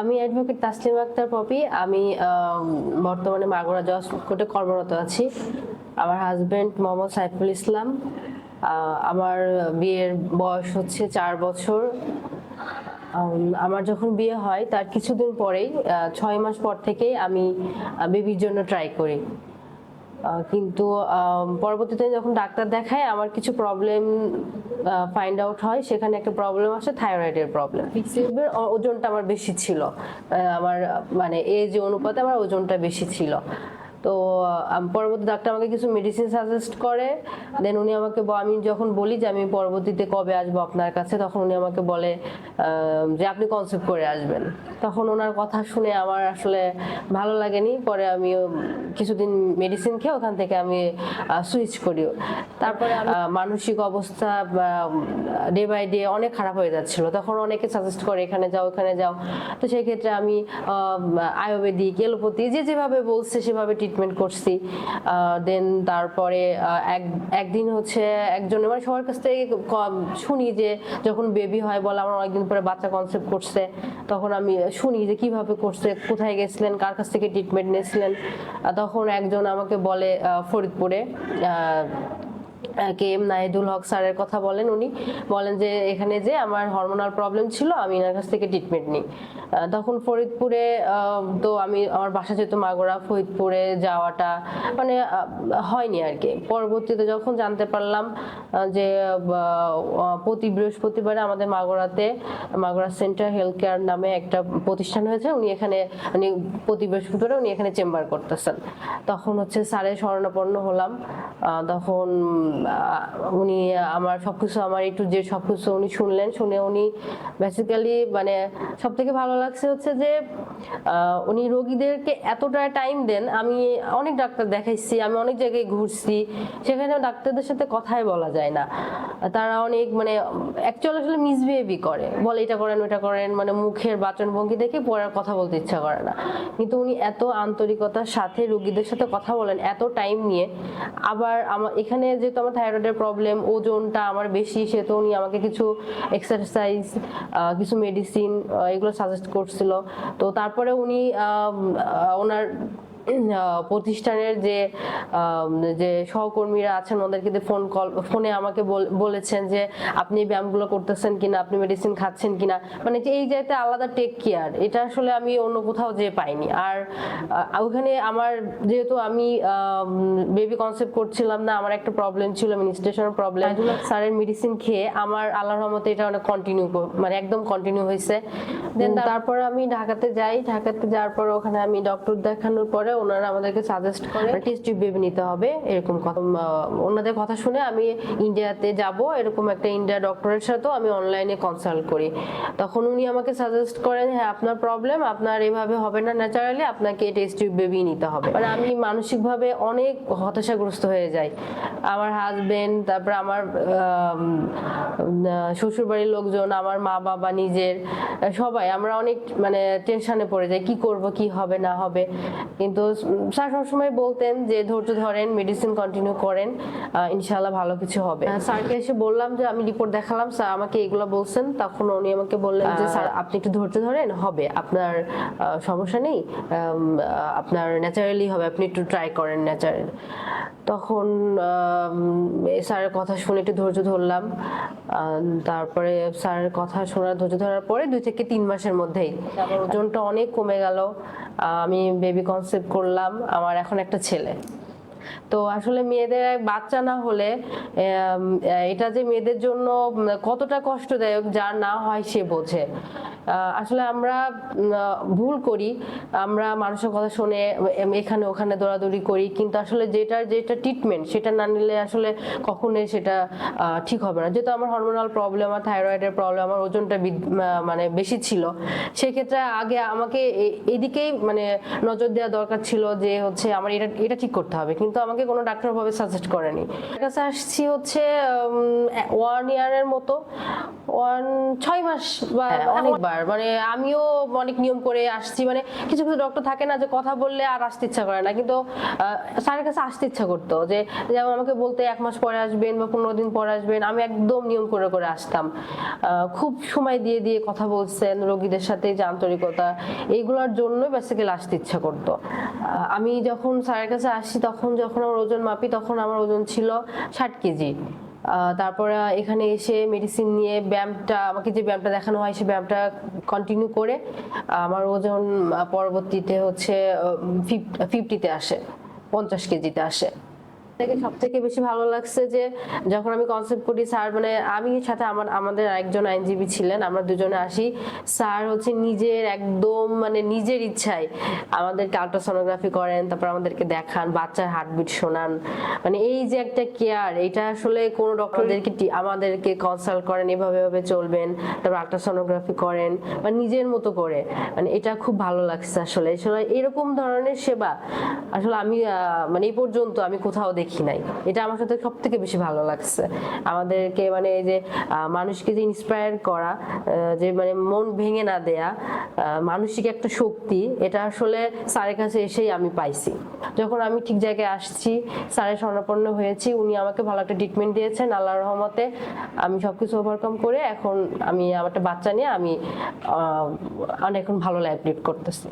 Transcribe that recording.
আমি advocate Taslim Akter poppy. আমি বর্তমানে মাগুরা জজ কোর্টে কর্মরত আছি। আমার হাজব্যান্ড মোহাম্মদ সাইফুল ইসলাম। আমার বিয়ের বয়স হচ্ছে চার বছর। আমার যখন বিয়ে হয়, তার কিছুদিন পরেই ছয় মাস পর থেকেই আমি বেবির জন্য ট্রাই করি। কিন্তু পরবর্তীতে যখন ডাক্তার দেখায়, আমার কিছু প্রবলেম ফাইন্ড আউট হয়, সেখানে একটা প্রবলেম আসে থাইরয়েডের প্রবলেম ওজনটা আমার বেশি ছিল। আমার মানে এজ অনুপাতে আমার ওজনটা বেশি ছিল। তো পরবর্তী ডাক্তার আমাকে কিছু মেডিসিন সাজেস্ট করে। দেন উনি আমাকে আমি যখন বলি যে, আমি পরবর্তীতে কবে আসব আপনার কাছে? তখন উনি আমাকে বলে যে, আপনি কনসেপ্ট করে আসবেন। তখন ওনার কথা শুনে আমার আসলে ভালো লাগেনি। পরে আমি কিছুদিন মেডিসিন খেয়ে ওখান থেকে আমি সুইচ করি তারপরে মানসিক অবস্থা ডে বাই ডে অনেক খারাপ হয়ে যাচ্ছিল। তখন অনেকে সাজেস্ট করে, এখানে যাও এখানে যাও। তো সেই ক্ষেত্রে আমি, আয়ুর্বেদিক, এলোপ্যাথি, যে, যেভাবে বলছে, সেভাবে ট্রিটমেন্ট করছি দেন তারপরে এক, একদিন হচ্ছে একজন মানে সবার কাছ থেকে শুনি যে যখন বেবি হয় বলে, আমার অনেকদিন পরে বাচ্চা কনসেপ্ট করছে, তখন আমি শুনি যে কীভাবে করছে, কোথায় গেছিলেন, কার কাছ থেকে ট্রিটমেন্ট নিয়েছিলেন তখন একজন আমাকে বলে ফরিদপুরে কে এম নাহিদুল হক স্যারের কথা বলেন উনি। বলেন যে, এখানে যে আমার হরমোনাল প্রবলেম ছিল, আমি এনার কাছ থেকে ট্রিটমেন্ট নিই। তখন ফরিদপুরে তো আমি আমার বাসা যেহেতু মাগুরা, ফরিদপুরে যাওয়াটা মানে হয়নি আর কি। পরবর্তীতে যখন জানতে পারলাম যে প্রতি বৃহস্পতিবারে আমাদের মাগুরাতে, মাগুরা সেন্টার হেলথ কেয়ার নামে একটা প্রতিষ্ঠান হয়েছে, উনি এখানে, উনি প্রতি বৃহস্পতিবারে উনি এখানে চেম্বার করতেছেন। তখন হচ্ছে স্যারের শরণাপন্ন হলাম। তখন উনি আমার সবকিছু আমার একটু যে সবকিছু উনি শুনলেন, শুনে উনি বেসিক্যালি মানে সব থেকে ভালো লাগছে হচ্ছে যে উনি রোগীদেরকে এতটা টাইম দেন, আমি অনেক ডাক্তার দেখাইছি, আমি অনেক জায়গায় ঘুরছি সেখানে ডাক্তারদের সাথে কথাই বলা যায় না। তারা অনেক মানে অ্যাকচুয়ালি আসলে মিসবিহেভই করে, বলে এটা করেন ওটা করেন মানে মুখের বাচন ভঙ্গি দেখে পরে কথা বলতে ইচ্ছা করে না। কিন্তু উনি এত আন্তরিকতার সাথে রোগীদের সাথে কথা বলেন, এত টাইম নিয়ে, আবার আমার এখানে যেহেতু আমার থাইরয়েডের প্রবলেম ওজনটা আমার বেশি, সেহেতু উনি আমাকে কিছু এক্সারসাইজ কিছু মেডিসিন এগুলো সাজেস্ট করছিল। তো তারপরে উনি ওনার প্রতিষ্ঠানের যে যে সহকর্মীরা আছেন ওদেরকে ফোন কল ফোনে আমাকে বল- বলেছেন যে আপনি ব্যায়ামগুলো করতেছেন কিনা? আপনি মেডিসিন খাচ্ছেন কিনা? মানে যে এই জায়গাতে আলাদা টেক কেয়ার এটা আসলে আমি অন্য কোথাও যেয়ে পাইনি। আর ওখানে আমার যেহেতু আমি বেবি কনসেপ্ট করছিলাম না আমার একটা প্রবলেম ছিল মিনিস্ট্রেশনের প্রবলেম স্যারের মেডিসিন খেয়ে আমার আল্লাহর রহমতে এটা অনেক কন্টিনিউ মানে একদম কন্টিনিউ হয়েছে দেন তারপরে? আমি ঢাকাতে যাই ঢাকাতে যাওয়ার পর ওখানে আমি ডক্টর দেখানোর পরে ওনারা আমাদেরকে সাজেস্ট করে টেস্ট টিউব বেবি নিতে হবে, এরকম কথা। ওনাদের কথা শুনে আমি ইন্ডিয়াতে যাব, এরকম একটা ইন্ডিয়া ডক্টরের সাথেও আমি অনলাইনে কনসাল্ট করি। তখন উনি আমাকে সাজেস্ট করেন হ্যাঁ আপনার প্রবলেম আপনার এভাবে হবে না ন্যাচারালি আপনাকে টেস্ট টিউব বেবি নিতে হবে। মানে আমি মানসিকভাবে অনেক হতাশাগ্রস্ত হয়ে যাই। আমার হাজবেন্ড তারপর আমার শ্বশুর বাড়ির লোকজন, আমার মা বাবা নিজের, সবাই, আমরা অনেক মানে টেনশনে পড়ে যাই, কি করব, কি হবে, না হবে। কিন্তু উম, স্যার সবসময় বলতেন যে ধৈর্য ধরেন মেডিসিন কন্টিনিউ করেন ইনশাল্লাহ ইনশাআল্লাহ ভালো কিছু হবে। আহ, স্যারকে এসে বললাম যে আমি রিপোর্ট দেখালাম স্যার আমাকে এগুলো বলছেন তখন উনি আমাকে বললেন যে স্যার আপনি একটু ধৈর্য ধরেন হবে আপনার সমস্যা নেই আপনার ন্যাচারালি হবে আপনি একটু ট্রাই করেন ন্যাচারাল তখন স্যারের কথা শুনে একটু ধৈর্য ধরলাম। তারপরে স্যারের কথা শোনার ধৈর্য ধরার পরে দুই থেকে তিন মাসের মধ্যেই ওজনটা অনেক কমে গেল। আমি বেবি কনসেপ্ট করলাম, আমার এখন একটা ছেলে। তো আসলে মেয়েদের বাচ্চা না হলে এটা যে মেয়েদের জন্য কতটা কষ্টদায়ক, যার না হয় সে বোঝে। আসলে আমরা ভুল করি। আমরা মানুষের কথা শুনে এখানে ওখানে দৌড়াদৌড়ি করি। কিন্তু আসলে যেটার, যেটা ট্রিটমেন্ট সেটা না নিলে আসলে কখনোই সেটা ঠিক হবে না। যেহেতু আমার হরমোনাল প্রবলেম আর থাইরয়েডের প্রবলেম আমার ওজনটা মানে বেশি ছিল, সেক্ষেত্রে আগে আমাকে এদিকেই মানে নজর দেওয়া দরকার ছিল যে হচ্ছে আমার এটা এটা ঠিক করতে হবে। কিন্তু আমাকে কোনো ডাক্তার ভাবে সাজেস্ট করেনি। কাছে আসছি হচ্ছে ওয়ান ইয়ারের মতো। ওয়ান ছয় মাস বা অনেকবার। মানে আমিও অনেক নিয়ম করে আসছি। মানে কিছু কিছু ডক্টর থাকে না যে কথা বললে আর আসতে ইচ্ছা করে না। কিন্তু স্যারের কাছে আসতে ইচ্ছা করতো যে যেমন আমাকে বলতে এক মাস পরে আসবেন বা পনেরো দিন পরে আসবেন আমি একদম নিয়ম করে করে আসতাম। খুব সময় দিয়ে দিয়ে কথা বলছেন রোগীদের সাথে যে আন্তরিকতা এইগুলোর জন্য বেসিক্যালি আসতে ইচ্ছা করতো। আমি যখন স্যারের কাছে আসি তখন যখন আমার ওজন মাপি, তখন আমার ওজন ছিল ষাট কেজি। তারপরে এখানে এসে মেডিসিন নিয়ে ব্যায়ামটা, আমাকে যে ব্যায়ামটা দেখানো হয়, সে ব্যায়ামটা কন্টিনিউ করে, আমার ওজন পরবর্তীতে হচ্ছে ফিফটিতে আসে, পঞ্চাশ কেজিতে আসে। থেকে সব থেকে বেশি ভালো লাগছে যে যখন আমি কনসেপ্ট করি স্যার মানে আমি সাথে আমার, আমাদের একজন আইনজীবী ছিলেন, আমরা দুজনে আসি। স্যার হচ্ছে নিজের একদম মানে নিজের ইচ্ছায় করেন, তারপর আমাদেরকে দেখান, বাচ্চার হার্টবিট শোনান। মানে এই যে একটা কেয়ার এটা আসলে কোনো ডক্টরদেরকে আমাদেরকে কনসাল্ট করেন, এভাবে এভাবে চলবেন, তারপর আলট্রাসোনোগ্রাফি করেন, বা নিজের মতো করে। মানে এটা খুব ভালো লাগছে আসলে। এরকম ধরনের সেবা আসলে আমি মানে এই পর্যন্ত আমি কোথাও দেখি নাই। এটা আমার সাথে সব থেকে বেশি ভালো লাগছে। আমাদেরকে মানে এই যে মানুষকে যে ইন্সপায়ার করা যে মানে মন ভেঙে না দেয়া মানসিক একটা শক্তি, এটা আসলে স্যারের কাছে এসেই আমি পাইছি। যখন আমি ঠিক জায়গায় আসছি, স্যারের স্বর্ণাপন্ন হয়েছি, উনি আমাকে ভালো একটা ট্রিটমেন্ট দিয়েছেন আল্লাহ রহমতে আমি সবকিছু ওভারকাম করে এখন আমি আমার একটা বাচ্চা নিয়ে আমি অনেক ভালো লাইফ লিড করতেছি।